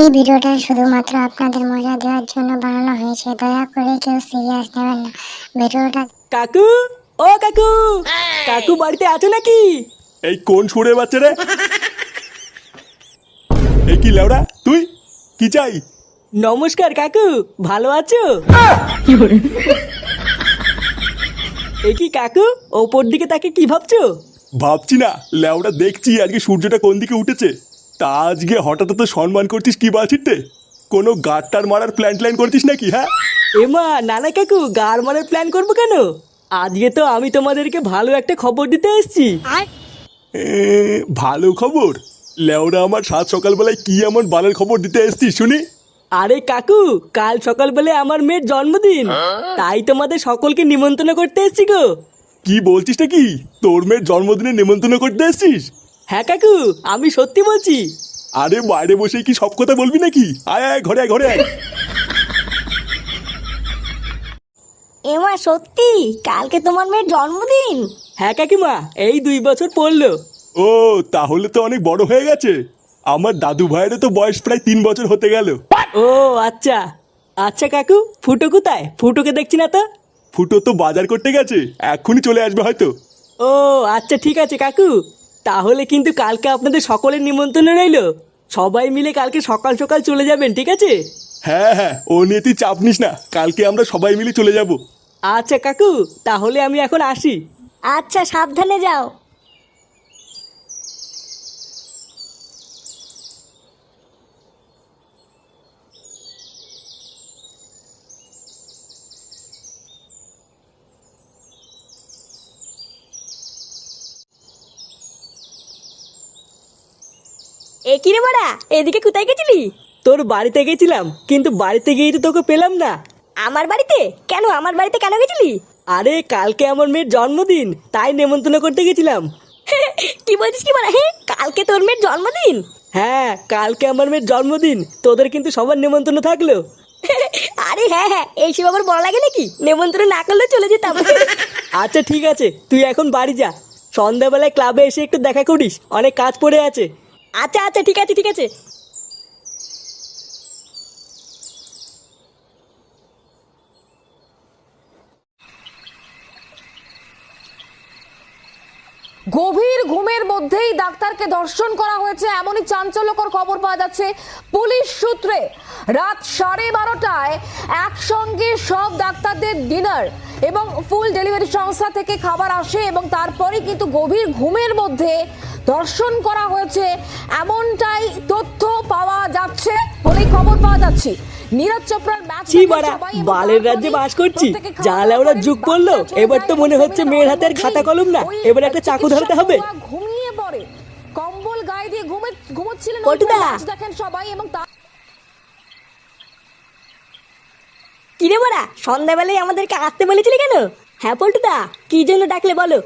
এই ভিডিওটা শুধুমাত্র আপনাদের মজা দেওয়ার জন্য বানানো হয়েছে। দয়া করে কেউ সিরিয়াস নেবেন না। ভিডিওটা কাকু? ও কাকু! কাকু বাড়িতে আছো নাকি? এই কোন সুরে বাচ্চা রে? এই কি লেওড়া? তুই? কি চাই? নমস্কার কাকু ভালো আছো? এ কি কাকু ওপর দিকে তাকে কি ভাবছ? ভাবছি না লেওড়া দেখছি আজকে সূর্যটা কোন দিকে উঠেছে। তা আজকে হঠাৎ তো সম্মান করছিস কি বাছিতে কোনো গাড়টার মারার প্ল্যান ট্ল্যান করছিস নাকি হ্যাঁ? এমা নানা কাকু গার মারার প্ল্যান করব কেন? আজকে তো আমি তোমাদেরকে ভালো একটা খবর দিতে এসেছি। এ, ভালো খবর? লেওরা আমার সাত সকালবেলায় কি এমন বালের খবর দিতে এসছিস শুনি? আরে কাকু কাল সকালবেলায় আমার মেয়ের জন্মদিন। তাই তোমাদের সকলকে নিমন্ত্রণ করতে এসেছি গো। কি বলছিস নাকি? তোর মেয়ের জন্মদিনে নেমন্তন্ন করতে এসছিস? হ্যাঁ কাকু আমি সত্যি বলছি। আরে বাইরে বসে কি সব কথা বলবি নাকি? আয় আয় ঘরে আয় ঘরে আয়। এমা সত্যি? কালকে তোমার মেয়ের জন্মদিন। হ্যাঁ কাকিমা এই দুই বছর পড়ল। ও তাহলে তো অনেক বড় হয়ে গেছে। আমার দাদু ভাইয়েরও তো বয়স প্রায় তিন বছর হতে গেল। ও আচ্ছা। আচ্ছা কাকু ফুটো কোথায়? ফুটোকে দেখছি না তো? ফুটো তো বাজার করতে গেছে এক্ষুনি চলে আসবে হয়তো। ও আচ্ছা ঠিক আছে কাকু। তাহলে কিন্তু কালকে আপনাদের সকলের নিমন্ত্রণ রইল। সবাই মিলে কালকে সকাল সকাল চলে যাবেন ঠিক আছে? হ্যাঁ হ্যাঁ ও নিয়ে তুই চাপ নিস না। কালকে আমরা সবাই মিলে চলে যাব। আচ্ছা কাকু তাহলে আমি এখন আসি। আচ্ছা সাবধানে যাও। এ কি রে বাড়া? এদিকে কোথায় গেছিলি? তোর বাড়িতে গেছিলাম কিন্তু বাড়িতে গিয়েই তো তোকে পেলাম না। আমার বাড়িতে? কেন আমার বাড়িতে কেন গেছিলি? আরে কালকে আমার মেয়ের জন্মদিন তাই নেমন্তন্ন করতে গেছিলাম। কি বলছিস কি বাড়া হ্যাঁ কালকে তোর মেয়ের জন্মদিন? হ্যাঁ কালকে আমার মেয়ের জন্মদিন তোদের কিন্তু সবার নেমন্তন্ন থাকল। আরে হ্যাঁ হ্যাঁ এইসব আবার বড় লাগে নাকি? নেমন্ত্রণ না করলে চলে যেতাম। আচ্ছা ঠিক আছে তুই এখন বাড়ি যা। সন্ধ্যাবেলায় ক্লাবে এসে একটু দেখা করিস অনেক কাজ পড়ে আছে। আচ্ছা আচ্ছা ঠিক আছে ঠিক আছে। গভীর ঘুমের মধ্যেই ডাক্তারকে ধর্ষণ করা হয়েছে। এমনই চাঞ্চল্যকর খবর পাওয়া যাচ্ছে পুলিশ সূত্রে। রাত সাড়ে বারোটায় একসঙ্গে সব ডাক্তারদের ডিনার এবং ফুল ডেলিভারি সংস্থা থেকে খাবার আসে এবং তারপরে কিন্তু গভীর ঘুমের মধ্যে ধর্ষণ করা হয়েছে। এমনটাই তথ্য পাওয়া যাচ্ছে বলেই খবর পাওয়া যাচ্ছে। নীরজ চোপড়ার ম্যাচ ছি বাড়া বালের রাজ্যে বাস করছি। যা ওরা যুগ করল এবার তো মনে হচ্ছে মেয়ের হাতে আর খাতা কলম না। এবার একটা চাকু ধরতে হবে। ঘুমিয়ে পড়ে। কম্বল গায়ে দিয়ে ঘুমে ঘুমোচ্ছিলেন দেখেন সবাই এবং কিরে বড়া সন্ধ্যাবেলায় আমাদেরকে আসতে বলেছিলি কেন? হ্যাঁ পল্টুদা কি জন্য ডাকলে বলো?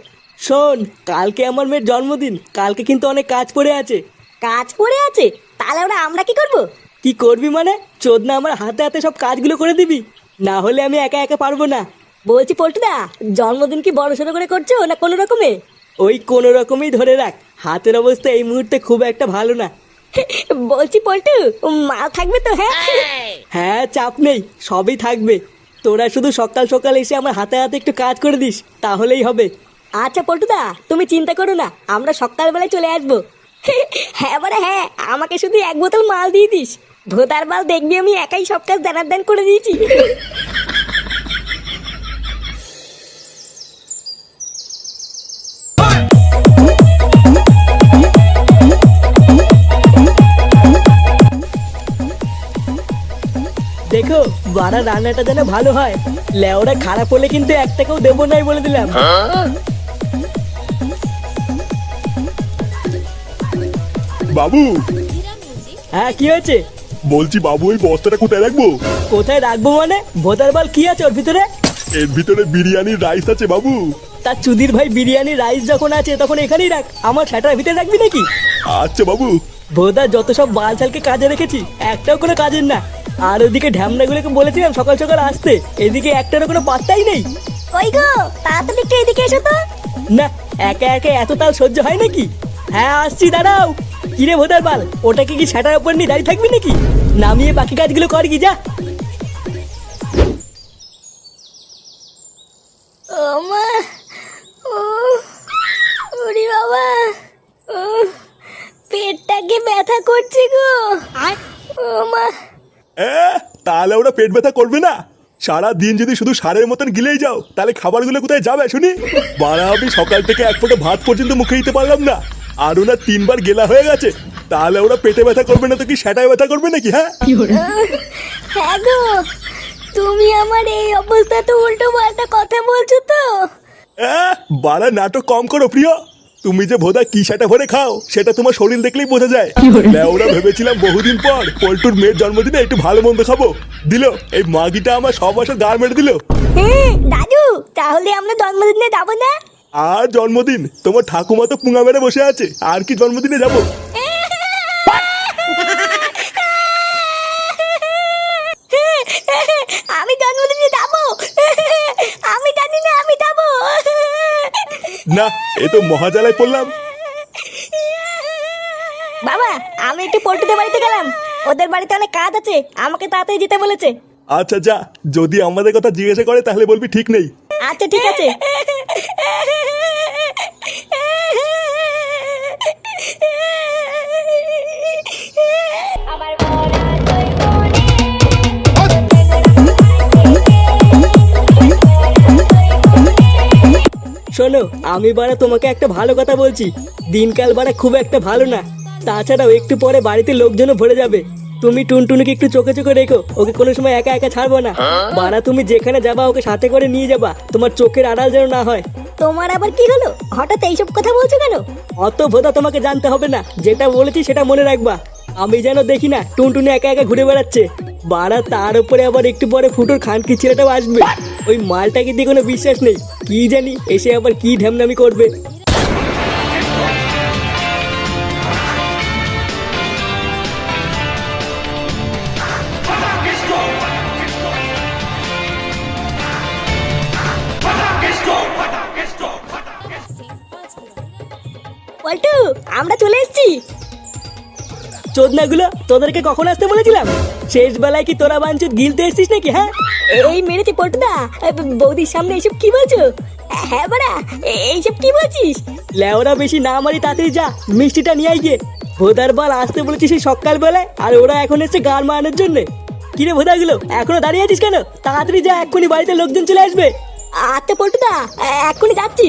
শোন কালকে আমার মেয়ের জন্মদিন কালকে কিন্তু অনেক কাজ পড়ে আছে। কাজ পড়ে আছে? তাহলে ওরা আমরা কি করব? কি করবি মানে? চোদনা আমার হাতে হাতে সব কাজগুলো করে দিবি? না হলে আমি একা একা পারব না। বলছি পল্টুদা জন্মদিন কি বড় সড়ো করে করছ না কোনো রকমে? ওই কোনো রকমই ধরে রাখ। হাতের অবস্থা এই মুহূর্তে খুব একটা ভালো না। বলছি পল্টু মা থাকবে তো হ্যাঁ? হ্যাঁ চাপ নেই সবই থাকবে। তোরা শুধু সকাল সকাল এসে আমার হাতে হাতে একটু কাজ করে দিস তাহলেই হবে। আচ্ছা পল্টুদা তুমি চিন্তা করো না আমরা সকালবেলায় চলে আসব। হ্যাঁ বারে হ্যাঁ আমাকে শুধু এক বোতল মাল দিয়ে দিস। ভোতার মাল দেখবি আমি একাই সব কাজ দানার দান করে দিয়েছি। দেখো বাড়া রান্নাটা যেন ভালো হয়। লেওরা খারাপ হলে কিন্তু একটাকেও দেবো নাই বলে দিলাম। বাবু। হ্যাঁ কি হয়েছে? বলছি বাবু ওই বস্তাটা কোথায় রাখব? কোথায় রাখব মানে? ভোটার বাল কি আছে ওর ভিতরে? এর ভিতরে বিরিয়ানির রাইস আছে বাবু। তার চুদির ভাই বিরিয়ানি রাইস যখন আছে তখন এখানেই রাখ। আমার সেটার ভিতরে রাখবি নাকি? আচ্ছা বাবু। ভোদা যত সব বাল ছালকে কাজে রেখেছি একটাও কোনো কাজের না। আর ওদিকে ঢ্যামনাগুলোকে বলেছিলাম সকাল সকাল আসতে। এদিকে একটারও কোনো পাত্তাই নেই। ওই গো? তাড়াতাড়ি একটু এদিকে এসো তো। না একা একা এত তাল সহ্য হয় নাকি? হ্যাঁ আসছি দাঁড়াও। কিরে ভোদার বাল ওটাকে কি সেটার উপর নিয়ে দাঁড়িয়ে থাকবি নাকি? নামিয়ে বাকি কাজগুলো কর কি যা মা ও ওরে বাবা ও পেটটাকে ব্যথা করছে গো? ও মা তাহলে ওরা পেট ব্যথা করবে না? সারা দিন যদি শুধু সারের মতন গিলেই যাও তাহলে খাবারগুলো কোথায় যাবে শুনি? বাড়া আমি সকাল থেকে এক ফোঁটা ভাত পর্যন্ত মুখে দিতে পারলাম না। আর ওনার তিনবার গেলা হয়ে গেছে। তাহলে ওরা পেটে ব্যথা করবে না তো কি সেটাই ব্যথা করবে নাকি হ্যাঁ? হ্যাঁ গো তুমি আমার এই অবস্থাতে উল্টো পাল্টা কথা বলছো তো। আহ, বাড়া নাটক কম করো প্রিয়। তুমি যে ভোদা কি সেটা ভরে খাও সেটা তোমার শরীর দেখলেই বোঝা যায়। ওরা ভেবেছিলাম বহুদিন পর পল্টুর মেয়ের জন্মদিনে একটু ভালো মন্দ খাব। দিল এই মাগিটা আমার সব বছর গা মেরে দিল। দাদু তাহলে আমরা জন্মদিনে যাব না? আর জন্মদিন? তোমার ঠাকুমা তো পুঙা মেরে বসে আছে। আর কি জন্মদিনে যাব? আমি জন্মদিনে যাব। আমি জানি না আমি যাব। না এ তো মহাজালায় পড়লাম। বাবা আমি একটু পল্টুদের বাড়িতে গেলাম। ওদের বাড়িতে অনেক কাজ আছে। আমাকে তাড়াতাড়ি যেতে বলেছে। আচ্ছা যা। যদি আমাদের কথা জিজ্ঞাসা করে তাহলে বলবি ঠিক নেই। আচ্ছা ঠিক আছে। শোনো আমি বারা তোমাকে একটা ভালো কথা বলছি। দিনকাল বারা খুব একটা ভালো না। তাছাড়াও একটু পরে বাড়িতে লোকজনও ভরে যাবে। তুমি টুনটুনিকে একটু চোখে চোখে রেখো ওকে কোনো সময় একা একা ছাড়বো না। বারা তুমি যেখানে যাবা ওকে সাথে করে নিয়ে যাবা তোমার চোখের আড়াল যেন না হয়। তোমার আবার কি হলো? হঠাৎ এইসব কথা বলছো কেন? অত ভোদা তোমাকে জানতে হবে না যেটা বলেছি সেটা মনে রাখবা। আমি যেন দেখি না টুনটুনি একা একা ঘুরে বেড়াচ্ছে। বাড়া তার উপরে আবার একটু পরে ফুটোর খানকি ছেলেটাও আসবে। ওই মালটাকে দিয়ে কোনো বিশ্বাস নেই কি জানি এসে আবার কি ঢ্যামনামি করবে। আমরা চলে এসেছি। চোদনাগুলো তোদেরকে কখন আসতে বলেছিলাম? শেষ বেলায় কি তোরা বাঞ্চুত গিলতে এসছিস নাকি হ্যাঁ? এই মেরেছে পল্টুদা। এ, বৌদির সামনে এইসব কি বলছো? হ্যাঁ বাড়া এইসব কি বলছিস? লেওরা বেশি না মারি তাড়াতাড়ি যা মিষ্টিটা নিয়ে আই গিয়ে। ভোদার বল আসতে বলেছিস সেই সকাল বেলায় আর ওরা এখন এসছে গান মারানোর জন্য। কিরে ভোদাগুলো এখনও দাঁড়িয়ে আছিস কেন? তাড়াতাড়ি যা এক্ষুনি বাড়িতে লোকজন চলে আসবে। আচ্ছা পল্টুদা এক্ষুনি যাচ্ছি।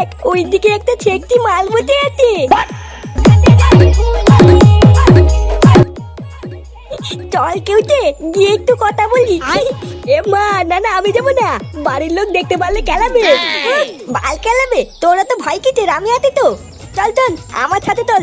দেখ ওই দিকে একটা ছেকটি মাল বসে আছে। চল কেউতে গিয়ে একটু কথা বলি। এ মা না না আমি যাব না। বাড়ির লোক দেখতে পারলে খেলাবে। বাল খেলাবে। তোরা তো ভয় কেটে আমি আছি তো। চল চল আমার সাথে চল।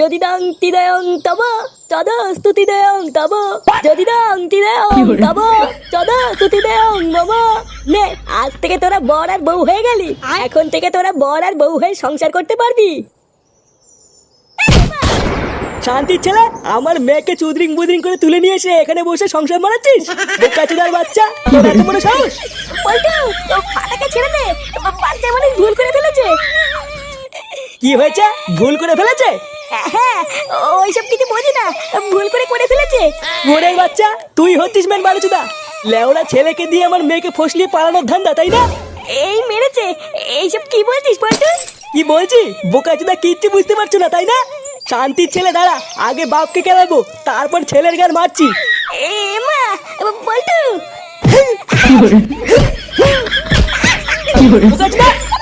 যদি দং তিদয়ং তব তদ স্তুতি দেয়ং তব যদি দং তিদয়ং তব তদ স্তুতি দেয়ং মম নে আজ থেকে তোরা বর আর বউ হয়ে গেলি। এখন থেকে তোরা বর আর বউ হয়ে সংসার করতে পারবি। শান্তির ছেলে আমার মেয়েকে চুদরিং বুদরিং করে তুলে নিয়ে এসে এখানে বসে সংসার মারাচ্ছিস বোকাচুদার বাচ্চা তোর এত বড় সাহস? পল্টু ফাটাকে ছেড়ে দে। বাচ্চা মানে ভুল করে ফেলেছে। কি হয়েছে? ভুল করে ফেলেছে? হ্যাঁ ওইসব কিছু বোঝি না ভুল করে করে ফেলেছে। ওরের বাচ্চা তুই হচ্ছিস মেন বালুচুদা। লেওড়া ছেলেকে দিয়ে আমার মেয়েকে ফসলিয়ে পালানোর ধান্দা তাই না? এই মেরেছে এইসব কি বলছিস পল্টু কি বলছি? বোকাচুদা কিচ্ছু বুঝতে পারছ না তাই না? শান্তির ছেলে দাঁড়া আগে বাপকে কেলাবো তারপর ছেলের গান মারছি। এ মা পল্টু। বোকাচুদা!